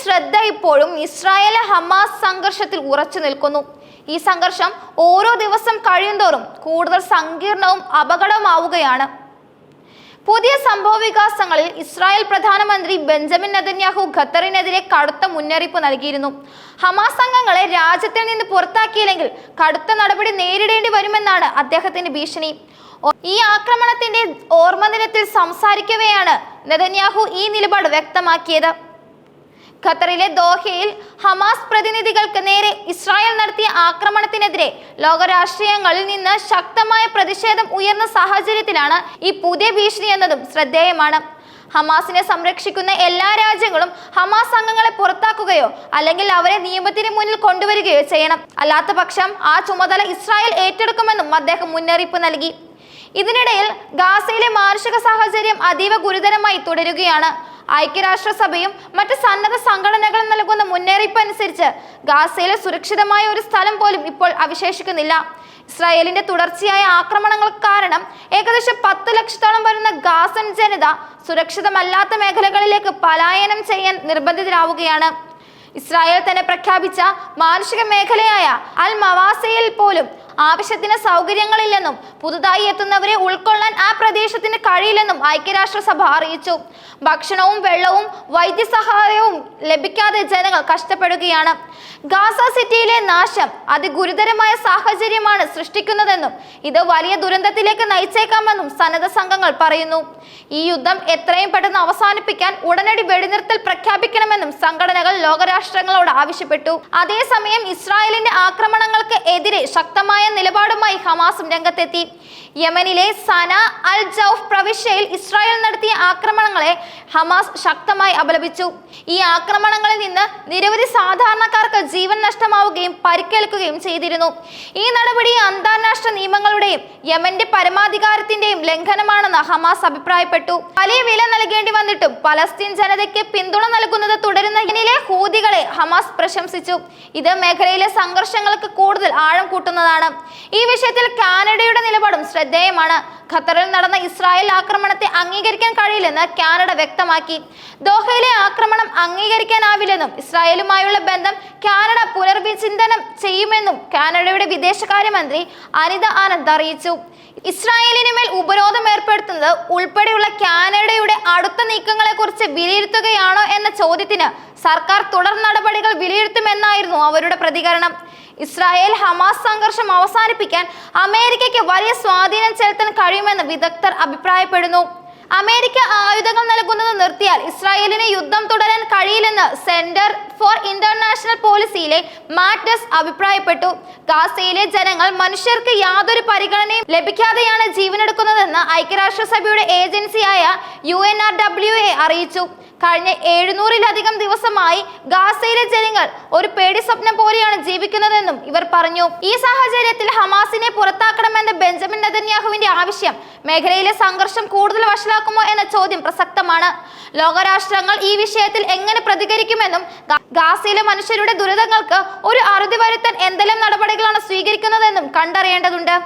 ശ്രദ്ധ ഇപ്പോഴും Israel Hamas സംഘർഷത്തിൽ ഉറച്ചു നിൽക്കുന്നു. ഈ സംഘർഷം ഓരോ ദിവസം കഴിയുന്തോറും കൂടുതൽ സങ്കീർണവും അപകടമാവുകയാണ് പുതിയ സംഭവ വികാസങ്ങളിൽ ഇസ്രായേൽ പ്രധാനമന്ത്രി ബെഞ്ചമിൻ നെതന്യാഹു ഖത്തറിനെതിരെ കടുത്ത മുന്നറിയിപ്പ് നൽകിയിരുന്നു. ഹമാസ് അംഗങ്ങളെ രാജ്യത്തിൽ നിന്ന് പുറത്താക്കിയില്ലെങ്കിൽ കടുത്ത നടപടി നേരിടേണ്ടി വരുമെന്നാണ് അദ്ദേഹത്തിന്റെ ഭീഷണി. ഈ ആക്രമണത്തിന്റെ ഓർമ്മ ദിനത്തിൽ സംസാരിക്കവെയാണ് നെതന്യാഹു ഈ നിലപാട് വ്യക്തമാക്കിയത്. ഖത്തറിലെ ദോഹയിൽ ഹമാസ് പ്രതിനിധികൾക്ക് നേരെ ഇസ്രായേൽ നടത്തിയ ആക്രമണത്തിനെതിരെ ലോകരാഷ്ട്രീയങ്ങളിൽ നിന്ന് ശക്തമായ പ്രതിഷേധം ഉയർന്ന സാഹചര്യത്തിലാണ് ഈ പുതിയ ഭീഷണി എന്നതും ശ്രദ്ധേയമാണ്. ഹമാസിനെ സംരക്ഷിക്കുന്ന എല്ലാ രാജ്യങ്ങളും ഹമാസ് അംഗങ്ങളെ പുറത്താക്കുകയോ അല്ലെങ്കിൽ അവരെ നിയമത്തിന് മുന്നിൽ കൊണ്ടുവരികയോ ചെയ്യണം. അല്ലാത്ത പക്ഷം ആ ചുമതല ഇസ്രായേൽ ഏറ്റെടുക്കുമെന്നും അദ്ദേഹം മുന്നറിയിപ്പ് നൽകി. ഇതിനിടയിൽ ഗാസയിലെ മാനുഷിക സാഹചര്യം അതീവ ഗുരുതരമായി തുടരുകയാണ്. ഐക്യരാഷ്ട്രസഭയും മറ്റ് സന്നദ്ധ സംഘടനകളും നൽകുന്ന മുന്നറിയിപ്പ് അനുസരിച്ച് ഗാസയിലെ സുരക്ഷിതമായ ഒരു സ്ഥലം പോലും ഇപ്പോൾ അവശേഷിക്കുന്നില്ല. ഇസ്രായേലിന്റെ തുടർച്ചയായ ആക്രമണങ്ങൾ കാരണം ഏകദേശം പത്ത് ലക്ഷത്തോളം വരുന്ന ഗാസൻ ജനത സുരക്ഷിതമല്ലാത്ത മേഖലകളിലേക്ക് പലായനം ചെയ്യാൻ നിർബന്ധിതരാവുകയാണ്. ഇസ്രായേൽ തന്നെ പ്രഖ്യാപിച്ച മാനുഷിക മേഖലയായ അൽ മവാസയിൽ പോലും ആവശ്യത്തിന് സൗകര്യങ്ങളില്ലെന്നും പുതുതായി എത്തുന്നവരെ ഉൾക്കൊള്ളാൻ ആ പ്രദേശത്തിന് കഴിയില്ലെന്നും ഐക്യരാഷ്ട്രസഭ അറിയിച്ചു. ഭക്ഷണവും വെള്ളവും വൈദ്യസഹായവും ലഭിക്കാതെ ജനങ്ങൾ കഷ്ടപ്പെടുകയാണ്. ഗാസ സിറ്റിയിലെ നാശം അതിഗുരുതരമായ സാഹചര്യമാണ് സൃഷ്ടിക്കുന്നതെന്നും ഇത് വലിയ ദുരന്തത്തിലേക്ക് നയിച്ചേക്കാമെന്നും സന്നദ്ധ സംഘങ്ങൾ പറയുന്നു. ഈ യുദ്ധം എത്രയും പെട്ടെന്ന് അവസാനിപ്പിക്കാൻ ഉടനടി വെടിനിർത്തൽ പ്രഖ്യാപിക്കണമെന്നും സംഘടനകൾ ലോകരാഷ്ട്രങ്ങളോട് ആവശ്യപ്പെട്ടു. അതേസമയം ഇസ്രായേലിന്റെ ആക്രമണങ്ങൾക്ക് എതിരെ ശക്തമായ നിലപാടുമായി ഹമാസും രംഗത്തെത്തി. യമനിലെ സന അൽ ജൌഫ് പ്രവിശ്യയിൽ ഇസ്രായേൽ നടത്തിയ ആക്രമണങ്ങളെ ഹമാസ് ശക്തമായി അപലപിച്ചു. ഈ ആക്രമണങ്ങളിൽ നിന്ന് നിരവധി സാധാരണക്കാർക്ക് ജീവൻ നഷ്ടമാവുകയും പരിക്കേൽക്കുകയും ചെയ്തിരുന്നു. ഈ നടപടി അന്താരാഷ്ട്ര നിയമങ്ങളുടെയും യമന്റെ പരമാധികാരത്തിന്റെയും ലംഘനമാണെന്ന് ഹമാസ് അഭിപ്രായപ്പെട്ടു. വലിയ വില നൽകേണ്ടി വന്നിട്ടും പലസ്തീൻ ജനതയ്ക്ക് പിന്തുണ നൽകുന്നത് തുടരുന്ന യമനിലെ ഹൂതികളെ ഹമാസ് പ്രശംസിച്ചു. ഇത് മേഖലയിലെ സംഘർഷങ്ങൾക്ക് കൂടുതൽ ആഴം കൂട്ടുന്നതാണ്. ഈ വിഷയത്തിൽ കാനഡയുടെ നിലപാടും ശ്രദ്ധേയമാണ്. ഖത്തറിൽ നടന്ന ഇസ്രായേൽ ആക്രമണത്തെ അംഗീകരിക്കാൻ കഴിയില്ലെന്ന് കാനഡ വ്യക്തമാക്കി. ദോഹയിലെ ആക്രമണം അംഗീകരിക്കാനാവില്ലെന്നും ഇസ്രായേലുമായുള്ള ബന്ധം കാനഡ പുനർവിചിന്തനം ചെയ്യുമെന്നും കാനഡയുടെ വിദേശകാര്യമന്ത്രി അനിത ആനന്ദ് അറിയിച്ചു. ഇസ്രായേലിന് മേൽ ഉപരോധം ഏർപ്പെടുത്തുന്നത് ഉൾപ്പെടെയുള്ള കാനഡയുടെ അടുത്ത നീക്കങ്ങളെക്കുറിച്ച് വിലയിരുത്തുകയാണോ എന്ന ചോദ്യത്തിന് സർക്കാർ തുടർ നടപടികൾ വിലയിരുത്തുമെന്നായിരുന്നു അവരുടെ പ്രതികരണം. ഇസ്രായേൽ ഹമാസ് സംഘർഷം അവസാനിപ്പിക്കാൻ അമേരിക്കയ്ക്ക് വലിയ സ്വാധീനം ചെലുത്താൻ കഴിയുമെന്ന് വിദഗ്ധർ അഭിപ്രായപ്പെടുന്നു. അമേരിക്ക ആയുധങ്ങൾ നൽകുന്നത് നിർത്തിയാൽ ഇസ്രായേലിന് യുദ്ധം തുടരാൻ കഴിയില്ലെന്ന് സെന്റർ ഫോർ ഇന്റർനാഷണൽ പോളിസിയിലെ മാറ്റസ് അഭിപ്രായപ്പെട്ടു. ഗാസയിലെ ജനങ്ങൾ മനുഷ്യർക്ക് യാതൊരു പരിഗണനയും ലഭിക്കാതെയാണ് ജീവനെടുക്കുന്നതെന്ന് ഐക്യരാഷ്ട്രസഭയുടെ ഏജൻസിയായ യു അറിയിച്ചു. കഴിഞ്ഞ എഴുന്നൂറിലധികം ദിവസമായി ഗാസയിലെ ജനങ്ങൾ ഒരു പേടി സ്വപ്നം പോലെയാണ് ജീവിക്കുന്നതെന്നും ഇവർ പറഞ്ഞു. ഈ സാഹചര്യത്തിൽ ഹമാസിനെ പുറത്താക്കണമെന്ന ബെഞ്ചമിൻ നെതന്യാഹുവിന്റെ ആവശ്യം മേഖലയിലെ സംഘർഷം കൂടുതൽ വഷളാക്കുമോ എന്ന ചോദ്യം പ്രസക്തമാണ്. ലോകരാഷ്ട്രങ്ങൾ ഈ വിഷയത്തിൽ എങ്ങനെ പ്രതികരിക്കുമെന്നും ഗാസയിലെ മനുഷ്യരുടെ ദുരിതങ്ങൾക്ക് ഒരു അറുതി വരുത്താൻ എന്തെല്ലാം നടപടികളാണ് സ്വീകരിക്കുന്നതെന്നും കണ്ടറിയേണ്ടതുണ്ട്.